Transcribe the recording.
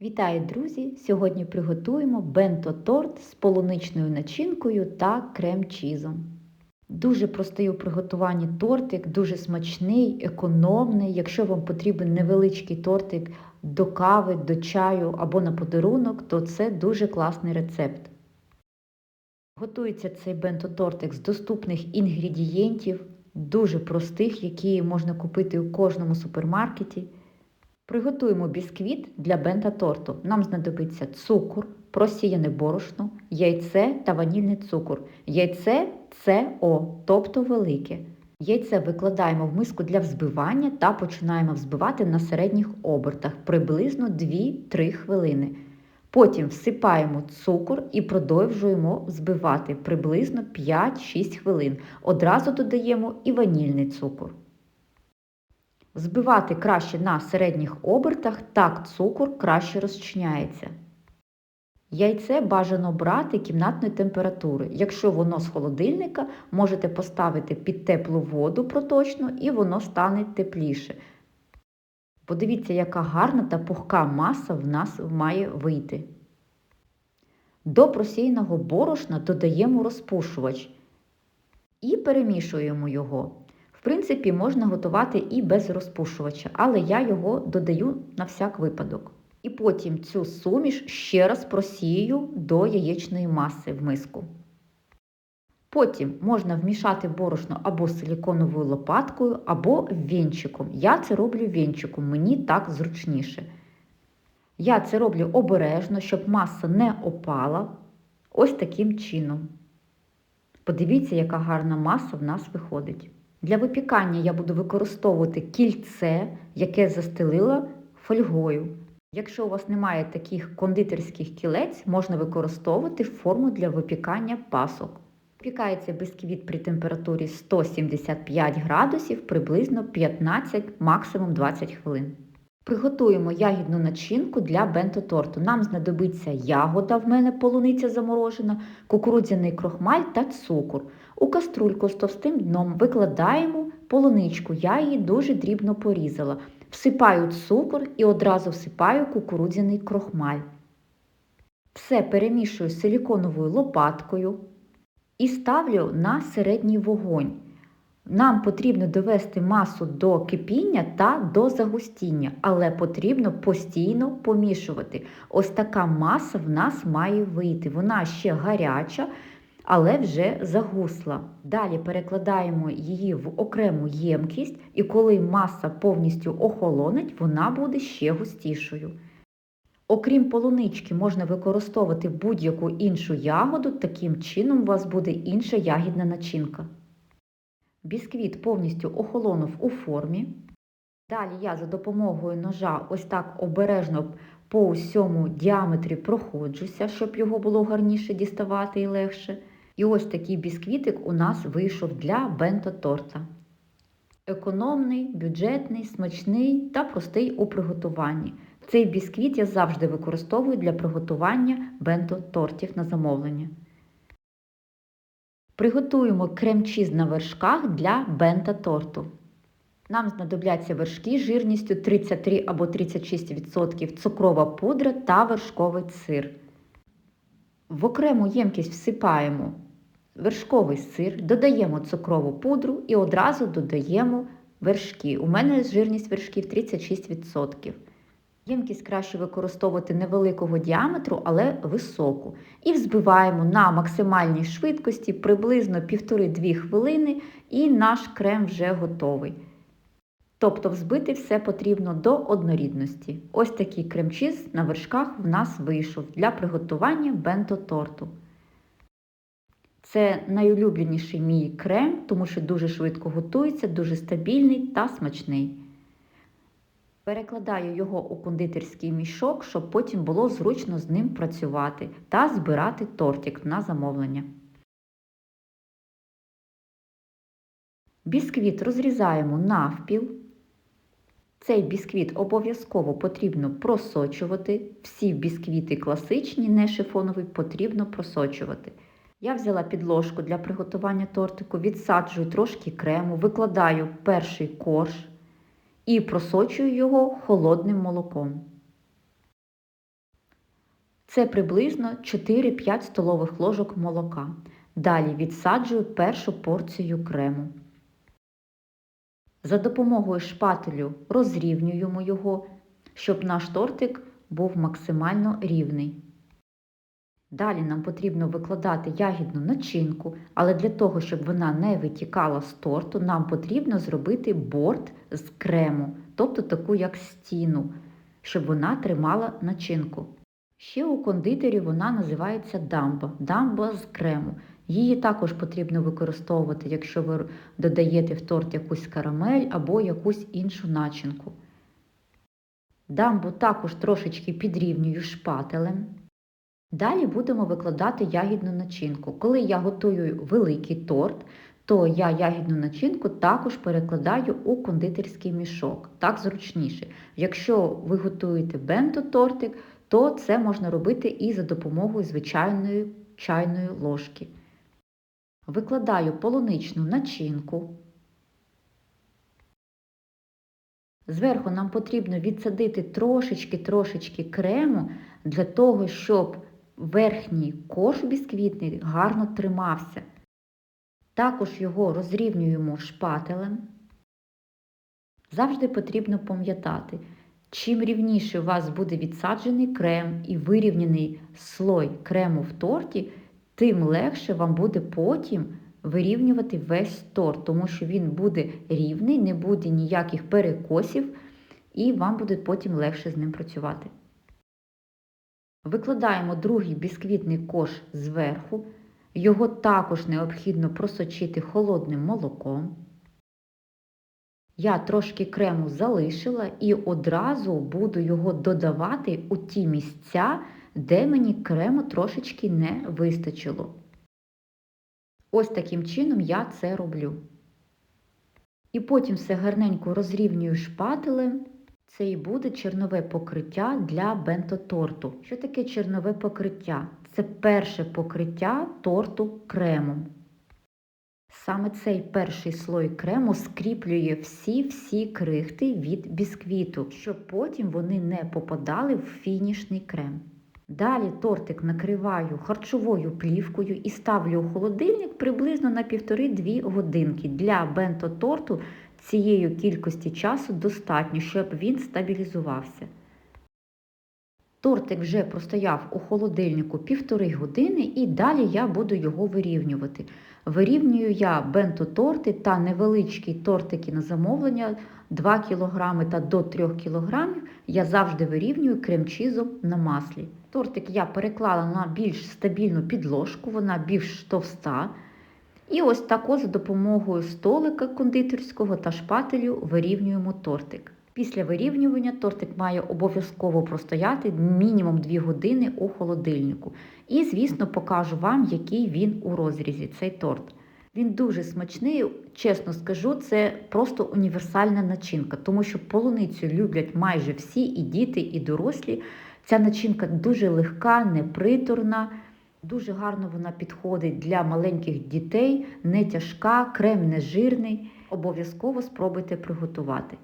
Вітаю, друзі! Сьогодні приготуємо бенто-торт з полуничною начинкою та крем-чізом. Дуже простий у приготуванні тортик, дуже смачний, економний. Якщо вам потрібен невеличкий тортик до кави, до чаю або на подарунок, то це дуже класний рецепт. Готується цей бенто-тортик з доступних інгредієнтів, дуже простих, які можна купити у кожному супермаркеті. Приготуємо бісквіт для бента-торту. Нам знадобиться цукор, просіяне борошно, яйце та ванільний цукор. Яйце СО, тобто велике. Яйце викладаємо в миску для взбивання та починаємо взбивати на середніх обертах приблизно 2-3 хвилини. Потім всипаємо цукор і продовжуємо взбивати приблизно 5-6 хвилин. Одразу додаємо і ванільний цукор. Збивати краще на середніх обертах, так цукор краще розчиняється. Яйце бажано брати кімнатної температури. Якщо воно з холодильника, можете поставити під теплу воду проточну і воно стане тепліше. Подивіться, яка гарна та пухка маса в нас має вийти. До просіяного борошна додаємо розпушувач і перемішуємо його. Принципі, можна готувати і без розпушувача, але я його додаю на всяк випадок. І потім цю суміш ще раз просію до яєчної маси в миску. Потім можна вмішати борошно або силіконовою лопаткою, або вінчиком. Я це роблю вінчиком, мені так зручніше. Я це роблю обережно, щоб маса не опала. Ось таким чином. Подивіться, яка гарна маса в нас виходить. Для випікання я буду використовувати кільце, яке застелила фольгою. Якщо у вас немає таких кондитерських кілець, можна використовувати форму для випікання пасок. Випікається бисквіт при температурі 175 градусів приблизно 15, максимум 20 хвилин. Приготуємо ягідну начинку для бенто-торту. Нам знадобиться ягода, в мене полуниця заморожена, кукурудзяний крохмаль та цукор. У каструльку з товстим дном викладаємо полуничку, я її дуже дрібно порізала. Всипаю цукор і одразу всипаю кукурудзяний крохмаль. Все перемішую силіконовою лопаткою і ставлю на середній вогонь. Нам потрібно довести масу до кипіння та до загустіння, але потрібно постійно помішувати. Ось така маса в нас має вийти. Вона ще гаряча, але вже загусла. Далі перекладаємо її в окрему ємкість, і коли маса повністю охолонить, вона буде ще густішою. Окрім полунички, можна використовувати будь-яку іншу ягоду, таким чином у вас буде інша ягідна начинка. Бісквіт повністю охолонув у формі. Далі я за допомогою ножа ось так обережно по усьому діаметрі проходжуся, щоб його було гарніше діставати і легше. І ось такий бісквітик у нас вийшов для бенто-торта. Економний, бюджетний, смачний та простий у приготуванні. Цей бісквіт я завжди використовую для приготування бенто-тортів на замовлення. Приготуємо крем-чіз на вершках для бента-торту. Нам знадобляться вершки жирністю 33 або 36%, цукрова пудра та вершковий сир. В окрему ємкість всипаємо вершковий сир, додаємо цукрову пудру і одразу додаємо вершки. У мене жирність вершків 36%. Ємкість краще використовувати невеликого діаметру, але високу. І взбиваємо на максимальній швидкості приблизно 1,5-2 хвилини, і наш крем вже готовий. Тобто взбити все потрібно до однорідності. Ось такий крем-чіз на вершках в нас вийшов для приготування бенто-торту. Це найулюбленіший мій крем, тому що дуже швидко готується, дуже стабільний та смачний. Перекладаю його у кондитерський мішок, щоб потім було зручно з ним працювати та збирати тортик на замовлення. Бісквіт розрізаємо навпіл. Цей бісквіт обов'язково потрібно просочувати. Всі бісквіти класичні, не шифонові, потрібно просочувати. Я взяла підложку для приготування тортику, відсаджую трошки крему, викладаю перший корж і просочую його холодним молоком. Це приблизно 4-5 столових ложок молока. Далі відсаджую першу порцію крему. За допомогою шпателю розрівнюємо його, щоб наш тортик був максимально рівний. Далі нам потрібно викладати ягідну начинку, але для того, щоб вона не витікала з торту, нам потрібно зробити борт з крему, тобто таку як стіну, щоб вона тримала начинку. Ще у кондитерів вона називається дамба, дамба з крему. Її також потрібно використовувати, якщо ви додаєте в торт якусь карамель або якусь іншу начинку. Дамбу також трошечки підрівнюю шпателем. Далі будемо викладати ягідну начинку. Коли я готую великий торт, то я ягідну начинку також перекладаю у кондитерський мішок. Так зручніше. Якщо ви готуєте бенто-тортик, то це можна робити і за допомогою звичайної чайної ложки. Викладаю полуничну начинку. Зверху нам потрібно відсадити трошечки-трошечки крему для того, щоб верхній корж бісквітний гарно тримався. Також його розрівнюємо шпателем. Завжди потрібно пам'ятати, чим рівніше у вас буде відсаджений крем і вирівняний слой крему в торті, тим легше вам буде потім вирівнювати весь торт, тому що він буде рівний, не буде ніяких перекосів, і вам буде потім легше з ним працювати. Викладаємо другий бісквітний кош зверху. Його також необхідно просочити холодним молоком. Я трошки крему залишила і одразу буду його додавати у ті місця, де мені крему трошечки не вистачило. Ось таким чином я це роблю. І потім все гарненько розрівнюю шпателем. Це і буде чернове покриття для бенто-торту. Що таке чернове покриття? Це перше покриття торту кремом. Саме цей перший слой крему скріплює всі-всі крихти від бісквіту, щоб потім вони не попадали в фінішний крем. Далі тортик накриваю харчовою плівкою і ставлю у холодильник приблизно на 1,5-2 годинки. Для бенто-торту цієї кількості часу достатньо, щоб він стабілізувався. Тортик вже простояв у холодильнику півтори години і далі я буду його вирівнювати. Вирівнюю я бенто-торти та невеличкі тортики на замовлення 2 кг та до 3 кг. Я завжди вирівнюю кремчизом на маслі. Тортик я переклала на більш стабільну підложку, вона більш товста. І ось тако за допомогою столика кондитерського та шпателю вирівнюємо тортик. Після вирівнювання тортик має обов'язково простояти мінімум 2 години у холодильнику. І, звісно, покажу вам, який він у розрізі, цей торт. Він дуже смачний, чесно скажу, це просто універсальна начинка, тому що полуницю люблять майже всі, і діти, і дорослі. Ця начинка дуже легка, неприторна. Дуже гарно вона підходить для маленьких дітей, не тяжка, крем не жирний. Обов'язково спробуйте приготувати.